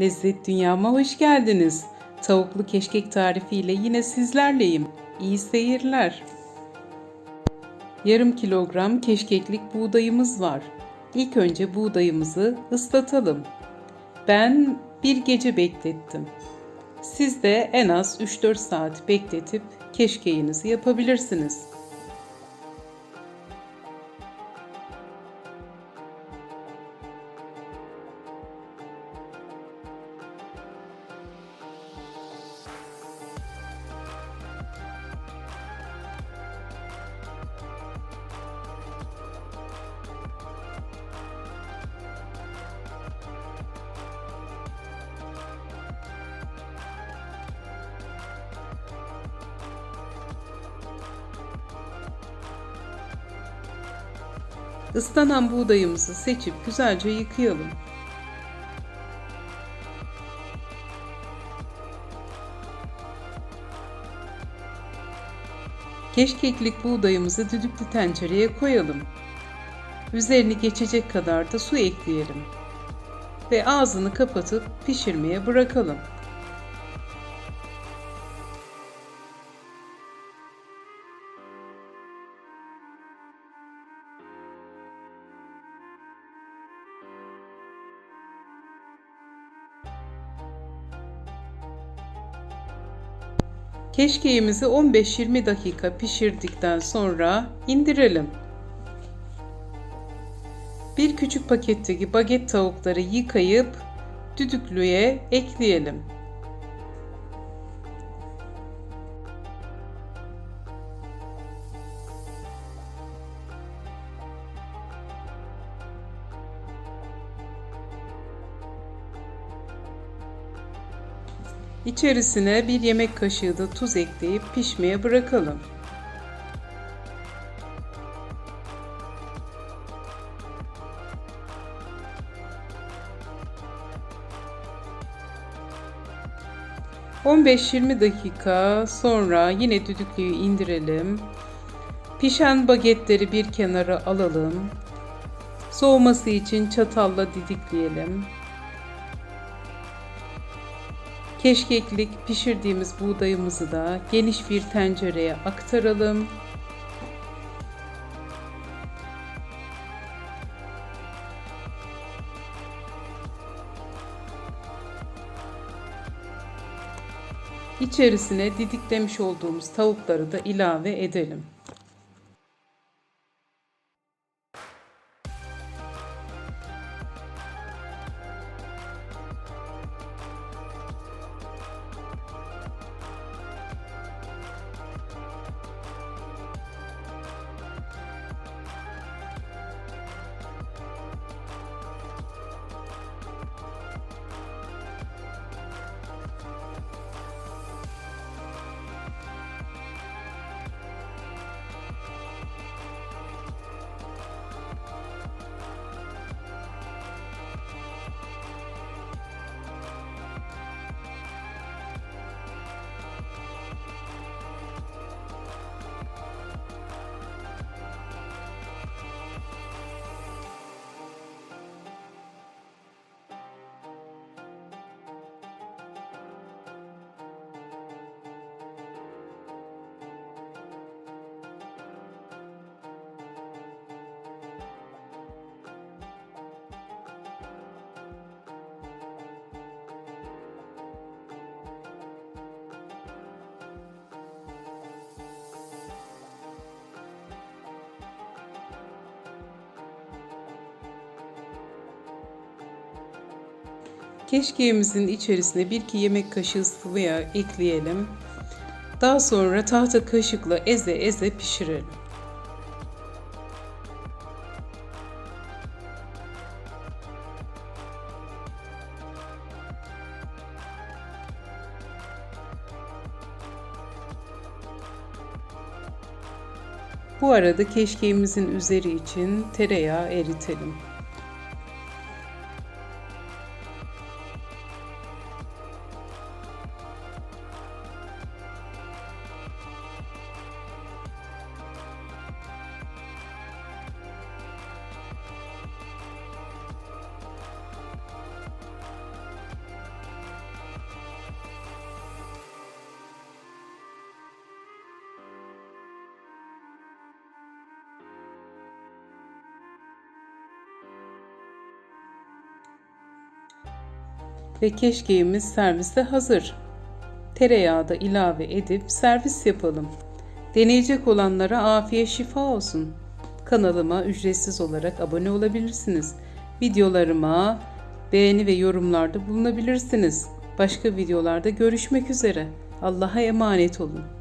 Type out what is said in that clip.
Lezzet Dünyama hoş geldiniz. Tavuklu keşkek tarifiyle yine sizlerleyim. İyi seyirler. Yarım kilogram keşkeklik buğdayımız var. İlk önce buğdayımızı ıslatalım. Ben bir gece beklettim. Siz de en az 3-4 saat bekletip keşkeğinizi yapabilirsiniz. Islanan buğdayımızı seçip güzelce yıkayalım. Keşkeklik buğdayımızı düdüklü tencereye koyalım. Üzerini geçecek kadar da su ekleyelim. Ve ağzını kapatıp pişirmeye bırakalım. Keşkeğimizi 15-20 dakika pişirdikten sonra indirelim. Bir küçük paketteki baget tavukları yıkayıp düdüklüye ekleyelim. İçerisine bir yemek kaşığı da tuz ekleyip pişmeye bırakalım. ...15-20 dakika sonra yine düdüklüyü indirelim. Pişen bagetleri bir kenara alalım. Soğuması için çatalla didikleyelim. Keşkeklik pişirdiğimiz buğdayımızı da geniş bir tencereye aktaralım. İçerisine didiklemiş olduğumuz tavukları da ilave edelim. Keşkeğimizin içerisine bir iki yemek kaşığı sıvı yağ ekleyelim. Daha sonra tahta kaşıkla eze eze pişirelim. Bu arada keşkeğimizin üzeri için tereyağı eritelim. Ve keşkeğimiz serviste hazır. Tereyağı da ilave edip servis yapalım. Deneyecek olanlara afiyet şifa olsun. Kanalıma ücretsiz olarak abone olabilirsiniz. Videolarıma beğeni ve yorumlarda bulunabilirsiniz. Başka videolarda görüşmek üzere. Allah'a emanet olun.